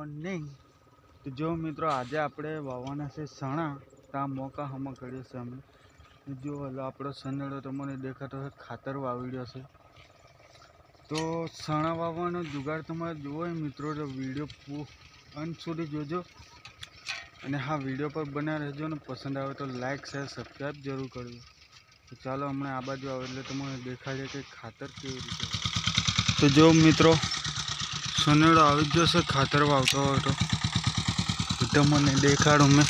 Morning તો જો મિત્રો, આજે આપણે વાવવાના છે સણા. ત્યાં મોકા હમણાં કરીએ છીએ અમે. જો હલો, આપણો સનેડો તમને દેખાતો છે, ખાતર વાવડ્યો છે. તો સણા વાવવાનો જુગાડ તમારે જોવો હોય મિત્રો, તો વીડિયો અંત સુધી જોજો. અને હા, વીડિયો પર બન્યા રહેજો અને પસંદ આવે તો લાઇક શેર સબસ્ક્રાઈબ જરૂર કરજો. તો ચાલો, હમણાં આ બાજુ આવે, એટલે તમને દેખાડે કે ખાતર કેવી રીતે તો જો મિત્રો સોનેડો આવી જ જશે, ખાતર વાવતો હોય તો. બધા મને દેખાડું મેં.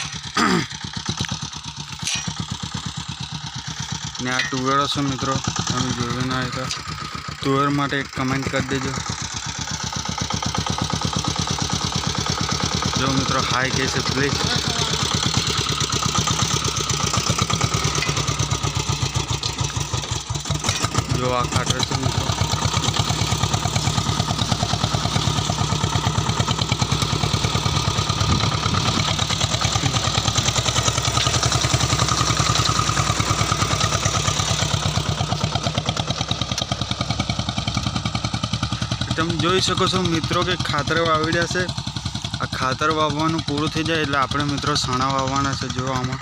ને આ તુવેરો છે મિત્રો, તમે જોયું ના હતા તુવેર માટે એક કમેન્ટ કરી દેજો. જો મિત્રો હાય કહે છે પ્લીઝ જો આ ખાતર છે, મિત્રો. તમે જોઈ શકો છો મિત્રો કે ખાતર વાવડ્યા છે. આ ખાતર વાવવાનું પૂરું થઈ જાય એટલે આપણે મિત્રો સણા વાવવાના છે જો આમાં.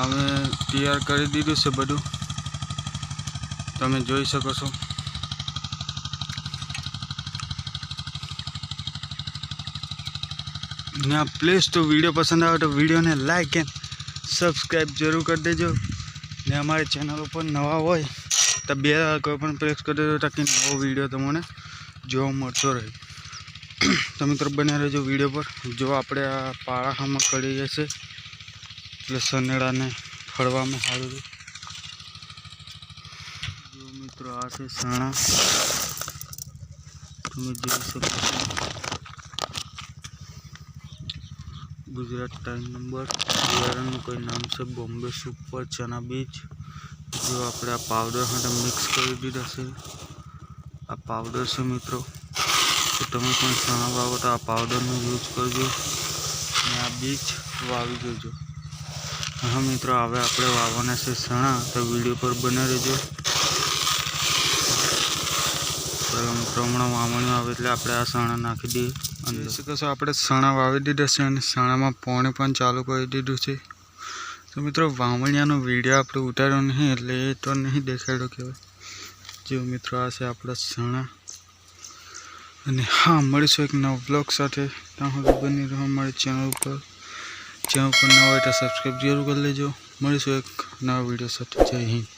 અમે તૈયાર કરી દીધું છે બધું. તમે જોઈ શકો છો. ના પ્લીઝ તો વીડિયો પસંદ આવે તો વિડીયોને લાઈક એન્ડ સબસ્ક્રાઈબ જરૂર કરી દેજો. ને અમારી ચેનલ ઉપર નવા હોય તો બે કોઈ પણ પ્રેસ કરી દેજો તાકી નવો વીડિયો તમને જોવા મળતો રહે તો મિત્રો બન્યા રહેજો વીડિયો પર જો આપણે આ પાળામાં કરી જશે એટલે સનેડાને ફળવામાં સારું રહે જો મિત્રો આ છે સાણા તમે જોઈ શકો છો ગુજરાત ટાઈમ નંબર બિયારણનું કોઈ નામ છે બોમ્બે સુપર ચના બીજ જો આપણે આ પાવડર માટે મિક્સ કરી દીધા છે. આ પાવડર છે મિત્રો. તો તમે પણ ચણા વાવો તો આ પાવડરનો યુઝ કરજો. અને આ બીજ વાવી દેજો. હા મિત્રો, હવે આપણે વાવવાના છે ચણા. તો વીડિયો પર બને રહેજો. ચાલો મિત્રો હમણાં વાવણી આવે એટલે આપણે આ ચણા નાખી દઈએ અને શું છો આપણે ચણા વાવી દીધા છે અને ચણામાં પાણી પણ ચાલુ કરી દીધું છે. તો મિત્રો વાવણિયાનો વીડિયો આપણે ઉતાર્યો નહીં એટલે એ તો નહીં દેખાડ્યો કહેવાય. જો મિત્રો આ છે આપણા સણા. અને હા, મળીશું એક નવા બ્લોગ સાથે. ત્યાં સુધી બની રહો મારી ચેનલ ઉપર. ચેનલ ઉપર નવા હોય તો સબસ્ક્રાઈબ જરૂર કરી લેજો. મળીશું એક નવા વીડિયો સાથે. જય હિન્દ.